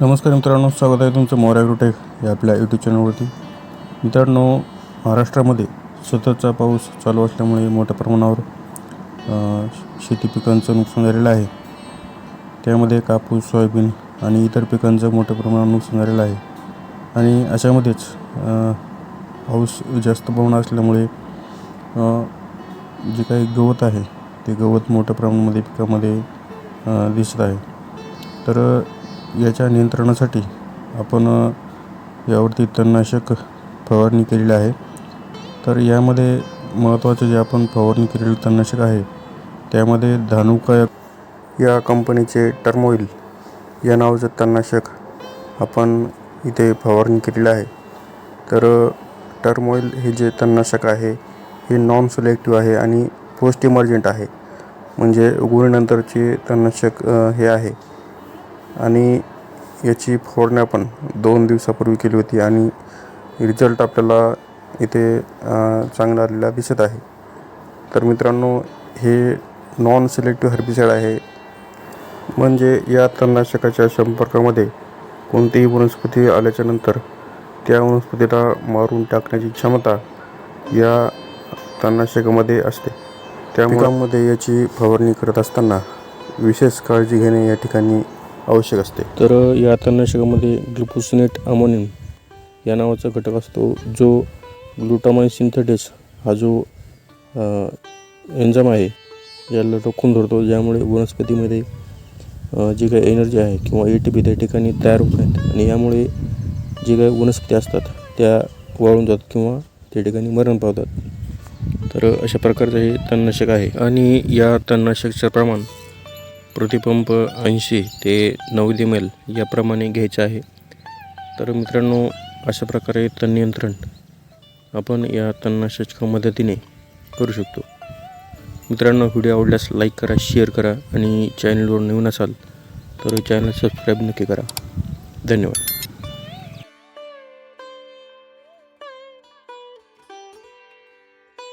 नमस्कार मित्रांनो स्वागत आहे तुमचं मोर ॲग्रोटेक या आपल्या यूट्यूब चॅनलवरती. मित्रांनो महाराष्ट्रामध्ये सततचा पाऊस चालू असल्यामुळे मोठ्या प्रमाणावर शेती पिकांचं नुकसान झालेलं आहे. त्यामध्ये कापूस सोयाबीन आणि इतर पिकांचं मोठ्या प्रमाणावर नुकसान झालेलं आहे. आणि अशामध्येच पाऊस जास्त प्रमाणात असल्यामुळे जे काही गवत आहे ते गवत मोठ्या प्रमाणामध्ये पिकामध्ये दिसत आहे. तर याच्या नियंत्रणासाठी आपण यावरती तणनाशक फवारणी केलेली आहे. तर यामध्ये महत्त्वाचं जे आपण फवारणी केलेलं तणनाशक आहे त्यामध्ये धानुका या कंपनीचे टर्मोईल या नावाचं तणनाशक आपण इथे फवारणी केलेलं आहे. तर टर्मोईल हे जे तणनाशक आहे हे नॉन सिलेक्टिव्ह आहे आणि पोस्ट इमर्जंट आहे. म्हणजे उगवल्यानंतरचे तणनाशक हे आहे. आणि याची फवारणी आपण दोन दिवसापूर्वी केली होती आणि रिझल्ट आपल्याला इथे चांगला आलेला दिसत आहे. तर मित्रांनो हे नॉन सिलेक्टिव्ह हर्बिसाईड आहे. म्हणजे या तणनाशकाच्या संपर्कामध्ये कोणतीही वनस्पती आल्याच्यानंतर त्या वनस्पतीला मारून टाकण्याची क्षमता या तणनाशकामध्ये असते. त्यामुळे याची फवारणी करत असताना विशेष काळजी घेणे या ठिकाणी आवश्यक असते. तर या तणनाशकामध्ये ग्लुकोसिनेट अमोनियम या नावाचा घटक असतो जो ग्लुटामाइन सिंथेटिस हा जो एन्झाम आहे याला रोखून धरतो ज्यामुळे वनस्पतीमध्ये जी काही एनर्जी आहे किंवा ए टी पी त्या ठिकाणी तयार होत नाहीत आणि यामुळे जे काही वनस्पती असतात त्या वाळून जातात किंवा त्या ठिकाणी मरण पावतात. तर अशा प्रकारचं हे तणनाशक आहे. आणि या तणनाशकचं प्रमाण प्रतिपंप ऐंशी ते नव्वद एम एल याप्रमाणे घ्यायचं आहे. तर मित्रांनो अशा प्रकारे तण नियंत्रण आपण या तणनाशकाच्या मदतीने करू शकतो. मित्रांनो व्हिडिओ आवडल्यास लाईक करा शेअर करा आणि चॅनलवर नवीन असाल तर चॅनल सबस्क्राईब नक्की करा. धन्यवाद.